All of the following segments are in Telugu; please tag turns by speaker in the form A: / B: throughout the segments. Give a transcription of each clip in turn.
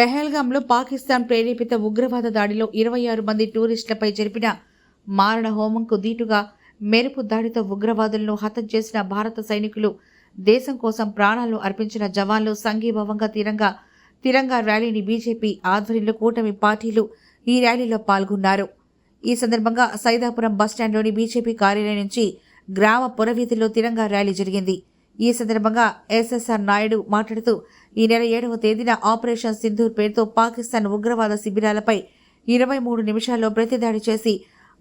A: పెహల్గాంలో పాకిస్తాన్ ప్రేరేపిత ఉగ్రవాద దాడిలో ఇరవై ఆరు మంది టూరిస్టులపై జరిపిన మారణ హోమంకు దీటుగా మెరుపు దాడితో ఉగ్రవాదులను హతం చేసిన భారత సైనికులు దేశం కోసం ప్రాణాలు అర్పించిన జవాన్లు సంఘీభావంగా తిరంగా తిరంగా ర్యాలీని బీజేపీ ఆధ్వర్యంలో కూటమి పార్టీలు ఈ ర్యాలీలో పాల్గొన్నారు. ఈ సందర్భంగా సైదాపురం బస్టాండ్లోని బీజేపీ కార్యాలయం నుంచి గ్రామ పురవీధిలో తిరంగా ర్యాలీ జరిగింది. ఈ సందర్భంగా ఎస్ఎస్ఆర్ నాయుడు మాట్లాడుతూ ఈ నెల ఏడవ తేదీన ఆపరేషన్ సింధూర్ పేరుతో పాకిస్తాన్ ఉగ్రవాద శిబిరాలపై ఇరవై మూడు నిమిషాల్లో ప్రతిదాడి చేసి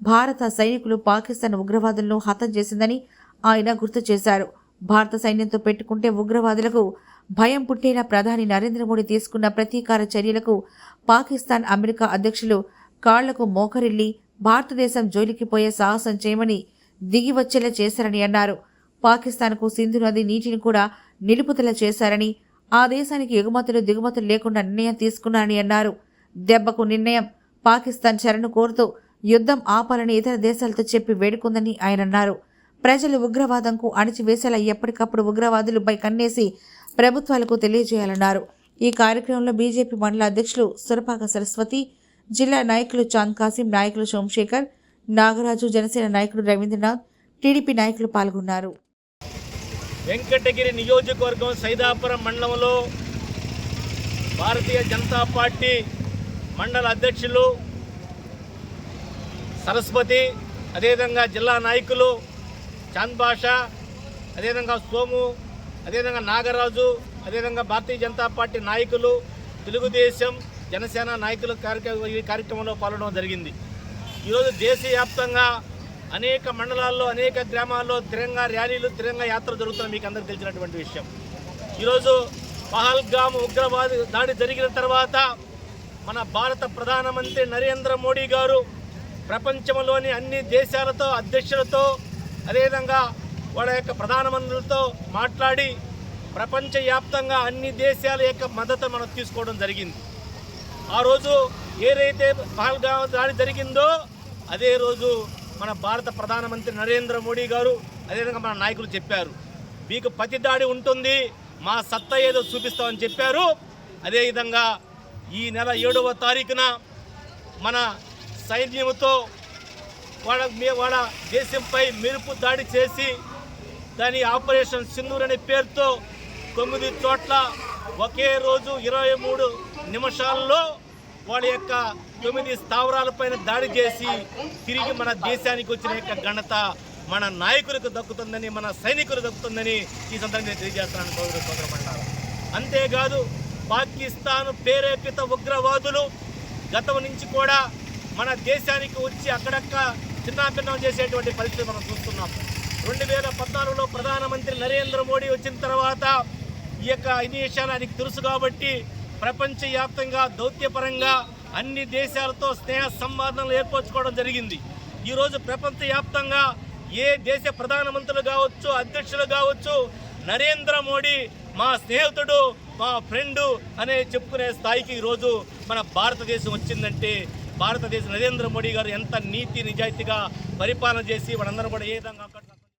A: భారత సైనికులు పాకిస్తాన్ ఉగ్రవాదులను హతం చేసిందని ఆయన గుర్తు చేశారు. భారత సైన్యంతో పెట్టుకుంటే ఉగ్రవాదులకు భయం పుట్టేలా ప్రధాని నరేంద్ర మోడీ తీసుకున్న ప్రతీకార చర్యలకు పాకిస్తాన్ అమెరికా అధ్యక్షులు కాళ్ళకు మోకరిల్లి భారతదేశం జోలికి పోయే సాహసం చేయమని దిగి వచ్చేలా చేశారని అన్నారు. పాకిస్తాన్కు సింధు నది నీటిని కూడా నిలుపుదల చేశారని ఆ దేశానికి ఎగుమతులు దిగుమతులు లేకుండా నిర్ణయం తీసుకున్నారని అన్నారు. దెబ్బకు నిర్ణయం పాకిస్తాన్ చరణ్ కోరుతూ యుద్ధం ఆపాలని ఇతర దేశాలతో చెప్పి వేడుకుందని ఆయన అన్నారు. ప్రజలు ఉగ్రవాదంకు అణిచివేసేలా ఎప్పటికప్పుడు ఉగ్రవాదులపై కన్నేసి ప్రభుత్వాలకు తెలియజేయాలన్నారు. ఈ కార్యక్రమంలో బీజేపీ మండల అధ్యక్షులు సురపాక సరస్వతి జిల్లా నాయకులు చాంద్ కాసిం నాయకులు సోమశేఖర్ నాగరాజు జనసేన నాయకుడు రవీంద్రనాథ్ టీడీపీ నాయకులు పాల్గొన్నారు.
B: వెంకటగిరి నియోజకవర్గం సైదాపురం మండలంలో భారతీయ జనతా పార్టీ మండల అధ్యక్షులు సరస్వతి అదేవిధంగా జిల్లా నాయకులు చాంద్ బాషా అదేవిధంగా సోము అదేవిధంగా నాగరాజు అదేవిధంగా భారతీయ జనతా పార్టీ నాయకులు తెలుగుదేశం జనసేన నాయకులు కార్యక్రమం ఈ కార్యక్రమంలో పాల్గొనడం జరిగింది. ఈరోజు దేశవ్యాప్తంగా అనేక మండలాల్లో అనేక గ్రామాల్లో తిరంగా ర్యాలీలు తిరంగా యాత్ర జరుగుతున్న మీకు అందరికీ తెలిసినటువంటి విషయం. ఈరోజు పహల్గామ్ ఉగ్రవాద దాడి జరిగిన తర్వాత మన భారత ప్రధానమంత్రి నరేంద్ర మోడీ గారు ప్రపంచంలోని అన్ని దేశాలతో అధ్యక్షులతో అదేవిధంగా వాళ్ళ యొక్క ప్రధానమంత్రులతో మాట్లాడి ప్రపంచవ్యాప్తంగా అన్ని దేశాల యొక్క మద్దతు మనం తీసుకోవడం జరిగింది. ఆ రోజు ఏదైతే పహల్గామ్ దాడి జరిగిందో అదే రోజు మన భారత ప్రధానమంత్రి నరేంద్ర మోడీ గారు అదేవిధంగా మన నాయకులు చెప్పారు. మీకు ప్రతి దాడి ఉంటుంది మా సత్తా ఏదో చూపిస్తామని చెప్పారు. అదేవిధంగా ఈ నెల ఏడవ తారీఖున మన సైన్యంతో వాళ్ళ మీ వాళ్ళ దేశంపై మెరుపు దాడి చేసి దాని ఆపరేషన్ సింధూర్ అనే పేరుతో తొమ్మిది చోట్ల ఒకే రోజు ఇరవై మూడు నిమిషాల్లో వాళ్ళ యొక్క తొమ్మిది స్థావరాలపైన దాడి చేసి తిరిగి మన దేశానికి వచ్చిన యొక్క ఘనత మన నాయకులకు దక్కుతుందని మన సైనికులు దక్కుతుందని ఈ సందర్భంగా తెలియజేస్తున్నాను సోదరు సోదరమంటారు అంతేకాదు పాకిస్తాన్ ప్రేరేపిత ఉగ్రవాదులు గతం నుంచి కూడా మన దేశానికి వచ్చి అక్కడక్క చిన్నాభిన్నం చేసేటువంటి పరిస్థితి మనం చూస్తున్నాం. రెండు వేల పద్నాలుగులో ప్రధానమంత్రి నరేంద్ర మోడీ వచ్చిన తర్వాత ఈ యొక్క ఇన్ని తెలుసు కాబట్టి ప్రపంచవ్యాప్తంగా దౌత్యపరంగా అన్ని దేశాలతో స్నేహ సంబంధాలు ఏర్పరచుకోవడం జరిగింది. ఈరోజు ప్రపంచవ్యాప్తంగా ఏ దేశ ప్రధానమంత్రులు కావచ్చు అధ్యక్షులు కావచ్చు నరేంద్ర మోడీ మా స్నేహితుడు మా ఫ్రెండు అనే చెప్పుకునే స్థాయికి ఈరోజు మన భారతదేశం వచ్చిందంటే భారతదేశం నరేంద్ర మోడీ గారు ఎంత నీతి నిజాయితీగా పరిపాలన చేసి మనందరం కూడా ఏ విధంగా